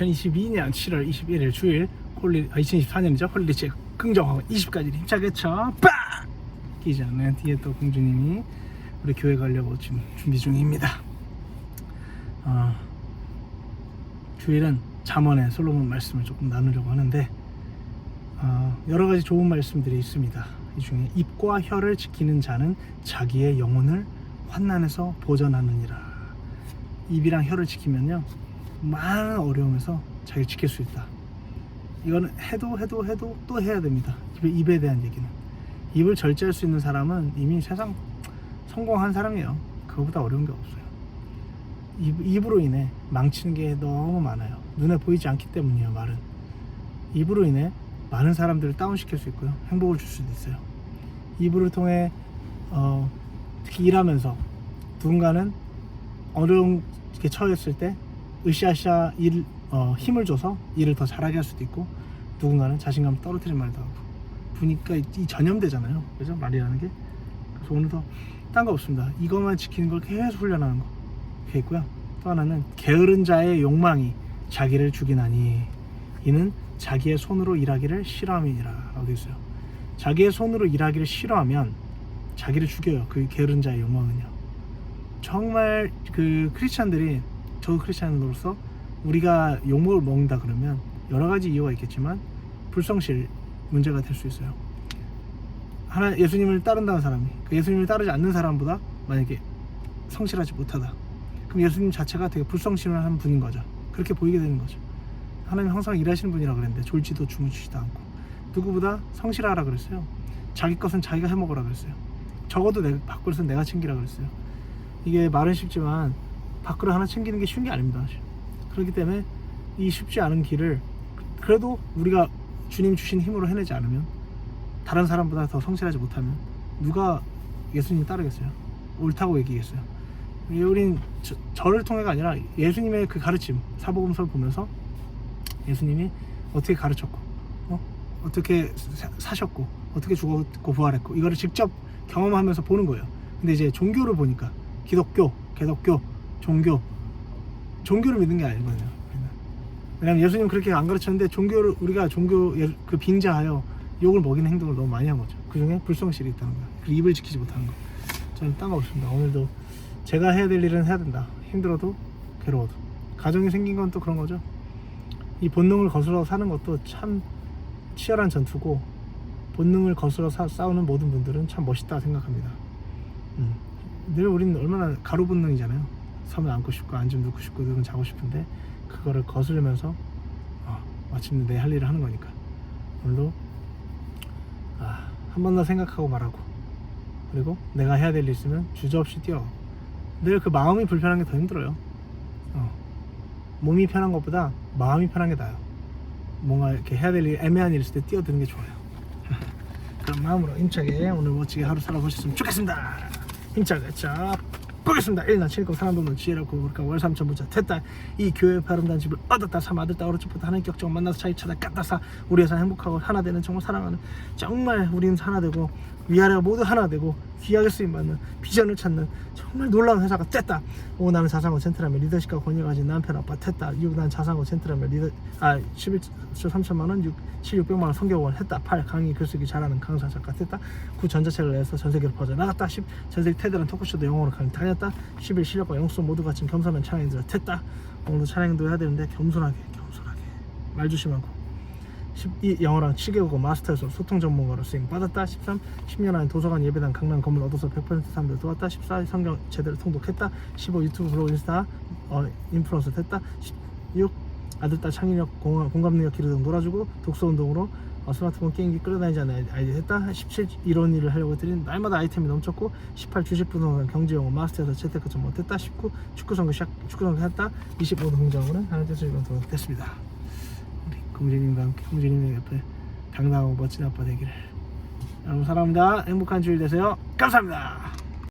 2022년 7월 21일 주일 홀리 아, 2024년이죠? 홀리 체 긍정하고 20까지 힘차게 쳐. 빵! 끼지 않는 뒤에 또 공주님이 우리 교회 가려고 지금 준비 중입니다. 어, 주일은 잠언의 솔로몬 말씀을 조금 나누려고 하는데 어, 여러 가지 좋은 말씀들이 있습니다. 이 중에 입과 혀를 지키는 자는 자기의 영혼을 환난에서 보전하느니라. 입이랑 혀를 지키면요 많은 어려움에서 자기를 지킬 수 있다. 이거는 해도 해도 해도 또 해야 됩니다. 입에, 대한 얘기는 입을 절제할 수 있는 사람은 이미 세상 성공한 사람이에요. 그거보다 어려운 게 없어요. 입, 입으로 인해 망치는 게 너무 많아요. 눈에 보이지 않기 때문이에요. 말은 입으로 인해 많은 사람들을 다운시킬 수 있고요. 행복을 줄 수도 있어요. 입을 통해 어, 특히 일하면서 누군가는 어려운 게 처했을 때 으쌰으쌰 일, 어, 힘을 줘서 일을 더 잘하게 할 수도 있고 누군가는 자신감 떨어뜨린 말도 하고 보니까 이, 이 전염되잖아요. 그죠? 말이라는 게. 그래서 오늘도 딴 거 없습니다. 이것만 지키는 걸 계속 훈련하는 거. 그게 있고요. 또 하나는 게으른 자의 욕망이 자기를 죽이나니 이는 자기의 손으로 일하기를 싫어함이니라. 라고 있어요. 자기의 손으로 일하기를 싫어하면 자기를 죽여요. 그 게으른 자의 욕망은요. 정말 그 크리스찬들이 저도 크리스찬으로서 우리가 욕먹을 먹는다 그러면 여러 가지 이유가 있겠지만 불성실 문제가 될 수 있어요. 하나 예수님을 따른다는 사람이 그 예수님을 따르지 않는 사람보다 만약에 성실하지 못하다. 그럼 예수님 자체가 되게 불성실한 분인 거죠. 그렇게 보이게 되는 거죠. 하나님 항상 일하시는 분이라 그랬는데 졸지도 주무시지도 않고 누구보다 성실하라 그랬어요. 자기 것은 자기가 해먹으라 그랬어요. 적어도 내 밥그릇은 내가 챙기라 그랬어요. 이게 말은 쉽지만 밥그릇 하나 챙기는 게 쉬운 게 아닙니다. 그렇기 때문에 이 쉽지 않은 길을 그래도 우리가 주님 주신 힘으로 해내지 않으면 다른 사람보다 더 성실하지 못하면 누가 예수님 따르겠어요? 옳다고 얘기겠어요? 이 우린 저, 저를 통해가 아니라 예수님의 그 가르침 사복음서를 보면서 예수님이 어떻게 가르쳤고 어? 어떻게 사, 사셨고 어떻게 죽었고 부활했고 이거를 직접 경험하면서 보는 거예요. 근데 이제 종교를 보니까 기독교, 개독교, 종교 종교를 믿는 게 아니거든요. 왜냐면 예수님 그렇게 안 가르쳤는데 종교를 우리가 종교 예- 그 빙자하여 욕을 먹이는 행동을 너무 많이 한 거죠. 그 중에 불성실이 있다는 거예요. 그 입을 지키지 못하는 거. 저는 딴거 없습니다. 오늘도 제가 해야 될 일은 해야 된다. 힘들어도 괴로워도 가정이 생긴 건 또 그런 거죠. 이 본능을 거스러 사는 것도 참 치열한 전투고 본능을 거스러 사- 싸우는 모든 분들은 참 멋있다 생각합니다. 음. 늘 우리는 얼마나 가루 본능이잖아요. 서면 앉고 싶고 앉으면 눕고 싶고 누군 자고 싶은데 그거를 거스르면서 어, 마침내 내 할 일을 하는 거니까. 오늘도 아, 한 번 더 생각하고 말하고 그리고 내가 해야 될 일 있으면 주저없이 뛰어. 늘 그 마음이 불편한 게 더 힘들어요. 어. 몸이 편한 것보다 마음이 편한 게 나아요. 뭔가 이렇게 해야 될 일, 애매한 일 있을 때 뛰어드는 게 좋아요. 그런 마음으로 힘차게 오늘 멋지게 하루 살아보셨으면 좋겠습니다. 힘차게 자 보겠습니다. 일나 칠고 사람 돕는 지혜를 구그러니까 월삼천 부자 됐다. 이 교회 바름단 집을 얻었다. 삼 아들다 오른쪽부터 하나님 격정 만나서 차이 찾아 깠다 사 우리 회사 행복하고 하나 되는 정말 사랑하는 정말 우리는 하나 되고 위아래가 모두 하나 되고 귀하게 쓰임 받는 비전을 찾는 정말 놀라운 회사가 됐다. 오 나는 자산고 센트라며 리더십과 권위를 가진 남편 아빠 됐다. 6난 자산고 센트라며 리더 아 11조 3천만 원 6, 7 600만 원 성경원 했다. 8 강의 글쓰기 잘하는 강사 작가 됐다. 9 전자책을 내서 전 세계로 퍼져 나갔다. 10 전세계 테드란 토크쇼도 영어로 강의 다녔다. 11 실력과 영성 모두 갖춘 겸손한 찬양인들 됐다. 오늘도 찬양도 해야 되는데 겸손하게 겸손하게 말 조심하고 12 영어랑 7개국어 마스터에서 소통 전문가로 쓰임 받았다. 13 10년 안에 도서관 예배당 강남 건물 얻어서 100% 사람들 도왔다. 14 성경 제대로 통독했다. 15 유튜브 블로그 인스타 어, 인플루언서 됐다. 16 아들 딸 창의력 공감, 공감 능력 기르 등 놀아주고 독서 운동으로 어, 스마트폰 게임기 끌어다니지 않는 아이디 했다. 17 이런 일을 하려고 했더니 날마다 아이템이 넘쳤고 18 주식 부동산 경제 영어 마스터에서 좀 못했다. 19 축구 선교 시작 축구 선교 했다. 25 동작으로는 하나님 뜻을 이룬 돈 됐습니다 공주님과 함께 공주님 옆에 당당하고 멋진 아빠 되기를. 여러분 사랑합니다. 행복한 주일 되세요. 감사합니다